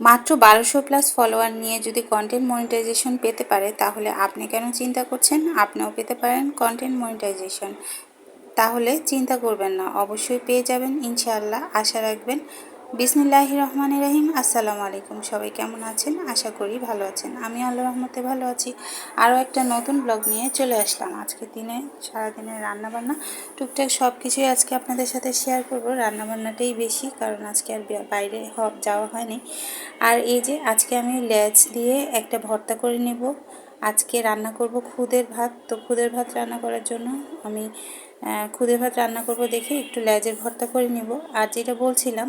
মাত্র বারোশো plus follower নিয়ে যদি কন্টেন্ট মনিটাইজেশন পেতে পারে, তাহলে আপনি কেন চিন্তা করছেন? আপনিও পেতে পারেন কন্টেন্ট মনিটাইজেশন তাহলে চিন্তা করবেন না, অবশ্যই পেয়ে যাবেন, ইনশাআল্লাহ। আশা রাখবেন বিসমিল্লাহ রহমান রাহিম। আসসালামু আলাইকুম। সবাই কেমন আছেন? আশা করি ভালো আছেন। আমি আল্লাহ রহমতে ভালো আছি। আরও একটা নতুন ব্লগ নিয়ে চলে আসলাম। আজকে দিনে সারাদিনের রান্নাবান্না। টুকটাক সব কিছুই আজকে আপনাদের সাথে শেয়ার করব। রান্নাবান্নাটাই বেশি, কারণ আজকে আর বাইরে যাওয়া হয়নি। আর এই যে আজকে আমি লেজ দিয়ে একটা ভর্তা করে নেব। আজকে রান্না করব খুদের ভাত। তো খুদের ভাত রান্না করার জন্য আমি খুদের ভাত রান্না করব দেখে একটু লেজের ভর্তা করে নিব। আর যেটা বলছিলাম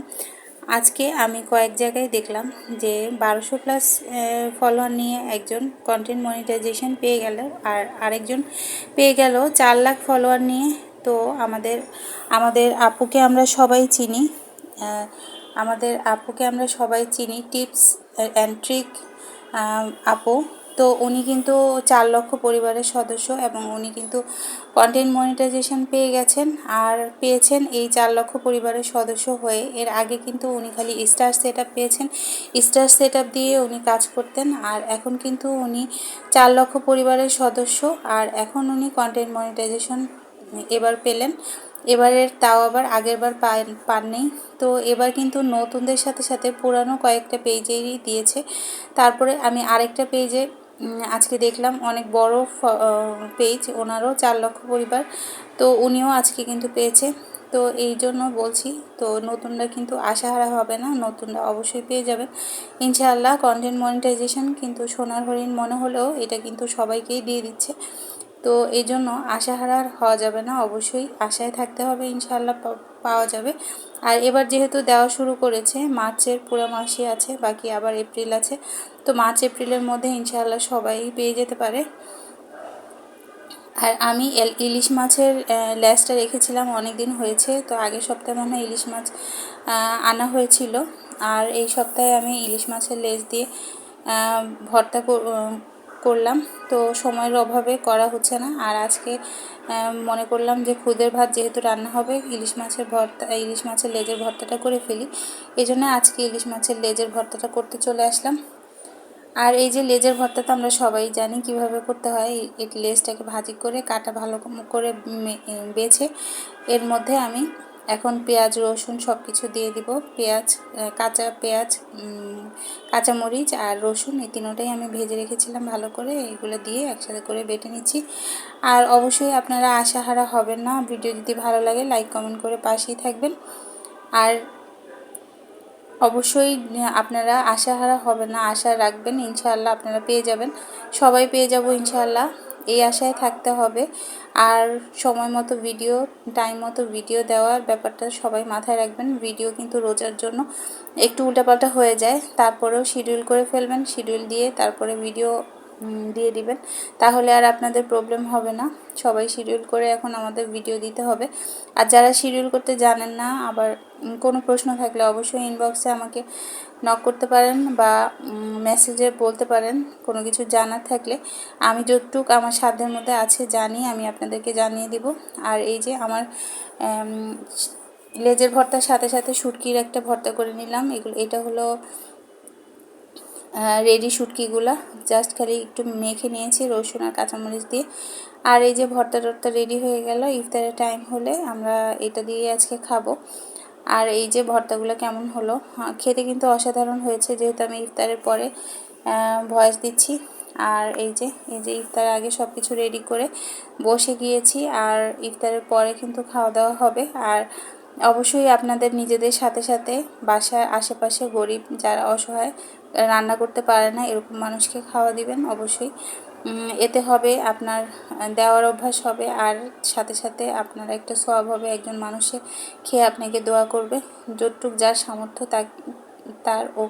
আজকে আমি কয়েক জায়গায় দেখলাম যে বারোশো প্লাস ফলোয়ার নিয়ে একজন কন্টেন্ট মনিটাইজেশন পেয়ে গেল আর আরেকজন পেয়ে গেল চার লাখ ফলোয়ার নিয়ে। তো আমাদের আমাদের আপুকে আমরা সবাই চিনি আমাদের আপুকে আমরা সবাই চিনি টিপস অ্যান্ড ট্রিক আপু। তো উনি কিন্তু চার লক্ষ পরিবারের সদস্য এবং উনি কিন্তু কন্টেন্ট মনিটাইজেশন পেয়ে গেছেন আর পেয়েছেন এই চার লক্ষ পরিবারের সদস্য হয়ে। এর আগে কিন্তু উনি খালি স্টার সেট পেয়েছেন। স্টার সেট দিয়ে উনি কাজ করতেন আর এখন কিন্তু উনি চার লক্ষ পরিবারের সদস্য আর এখন উনি কন্টেন্ট মনিটাইজেশন এবার পেলেন। এবারের তাও আবার আগের বার পাননি। তো এবার কিন্তু নতুনদের সাথে সাথে পুরানো কয়েকটা পেজেরই দিয়েছে। তারপরে আমি আরেকটা পেজে আজকে দেখলাম অনেক বড় পেজ ওনারও চার লক্ষ পরিবার। তো উনিও আজকে কিন্তু পেয়েছে। তো এই জন্য বলছি, তো নতুনরা কিন্তু আশাহারা হবে না, নতুনরা অবশ্যই পেয়ে যাবেন ইনশাআল্লাহ কন্টেন্ট মনিটাইজেশন কিন্তু সোনার হরিণ মনে হলেও এটা কিন্তু সবাইকেই দিয়ে দিচ্ছে। তো এই জন্য আশাহারার হওয়া যাবে না, অবশ্যই আশায় থাকতে হবে ইনশাআল্লাহ। পাওয়া যাবে। আর এবার যেহেতু দেওয়া শুরু করেছে, মার্চের পুরো মাসে আছে, বাকি আবার এপ্রিল আছে। তো মার্চ, এপ্রিলের মধ্যে ইনশাআল্লাহ সবাই পেয়ে যেতে পারে। আর আমি ইলিশ মাছের ল্যাসটা রেখেছিলাম অনেক দিন হয়েছে। তো আগের সপ্তাহে মনে হয় ইলিশ মাছ আনা হয়েছিল। আর এই সপ্তাহে আমি ইলিশ মাছের লেজ দিয়ে ভর্তা করলাম। তো সময়ের অভাবে করা হচ্ছে না। আর আজকে মনে করলাম যে খুদের ভাত যেহেতু রান্না হবে, ইলিশ মাছের ভর্তা, ইলিশ মাছের লেজের ভর্তাটা করে ফেলি। এই জন্য আজকে ইলিশ মাছের লেজের ভর্তাটা করতে চলে আসলাম। আর এই যে লেজের ভর্তা তো আমরা সবাই জানি কীভাবে করতে হয়। এই লেজটাকে ভাজি করে, কাটা ভালো করে বেছে, এর মধ্যে আমি এখন পেঁয়াজ, রসুন সব কিছু দিয়ে দিব। পেঁয়াজ কাঁচা পেঁয়াজ কাঁচামরিচ আর রসুন এই তিনোটাই আমি ভেজে রেখেছিলাম ভালো করে। এগুলো দিয়ে একসাথে করে বেটে নিচ্ছি। আর অবশ্যই আপনারা আশাহারা হবেন না। ভিডিও যদি ভালো লাগে, লাইক, কমেন্ট করে পাশেই থাকবেন। আর অবশ্যই আপনারা আশাহারা হবেন না, আশা রাখবেন, ইনশাআল্লাহ আপনারা পেয়ে যাবেন। সবাই পেয়ে যাব, ইনশাআল্লাহ। এই আশায় থাকতে হবে। আর সময় মতো ভিডিও টাইম মতো ভিডিও দেওয়ার ব্যাপারটা সবাই মাথায় রাখবেন। ভিডিও কিন্তু রোজার জন্য একটু উল্টাপাল্টা হয়ে যায়। তারপরেও শিডিউল করে ফেলবেন। শিডিউল দিয়ে তারপরে ভিডিও দিয়ে দিবেন। তাহলে আর আপনাদের প্রবলেম হবে না। সবাই শিডিউল করে এখন আমাদের ভিডিও দিতে হবে। আর যারা শিডিউল করতে জানেন না, আবার কোনো প্রশ্ন থাকলে অবশ্যই ইনবক্সে আমাকে নক করতে পারেন বা মেসেজে বলতে পারেন। কোনো কিছু জানার থাকলে আমি যতটুক আমার সাধ্যের মধ্যে আছে জানি, আমি আপনাদেরকে জানিয়ে দিব। আর এই যে আমার লেজের ভর্তার সাথে সাথে শুটকির একটা ভর্তা করে নিলাম। এগুলো, এটা হলো রেডি শুটকিগুলো। জাস্ট খালি একটু মেখে নিয়েছি রসুন আর কাঁচামরিচ দিয়ে। আর এই যে ভর্তা টর্তা রেডি হয়ে গেল, ইফতারের টাইম হলে আমরা এটা দিয়ে আজকে খাব। আর এই যে ভর্তাগুলো কেমন হলো? খেতে কিন্তু অসাধারণ হয়েছে, যেহেতু আমি ইফতারের পরে ভয়েস দিচ্ছি। আর এই যে এই যে ইফতার আগে সব কিছু রেডি করে বসে গিয়েছি। আর ইফতারের পরে কিন্তু খাওয়া দাওয়া হবে। আর অবশ্যই আপনাদের নিজেদের সাথে সাথে বাসার আশেপাশে গরিব যারা অসহায় রান্না করতে পারে না, এরকম মানুষকে খাওয়া দিবেন অবশ্যই। এতে হবে আপনার, দেওয়ার অভ্যাস হবে আর সাথে সাথে আপনার একটা সব হবে, একজন মানুষে খেয়ে আপনাকে দোয়া করবে। যতটুক যার সামর্থ্য তার ও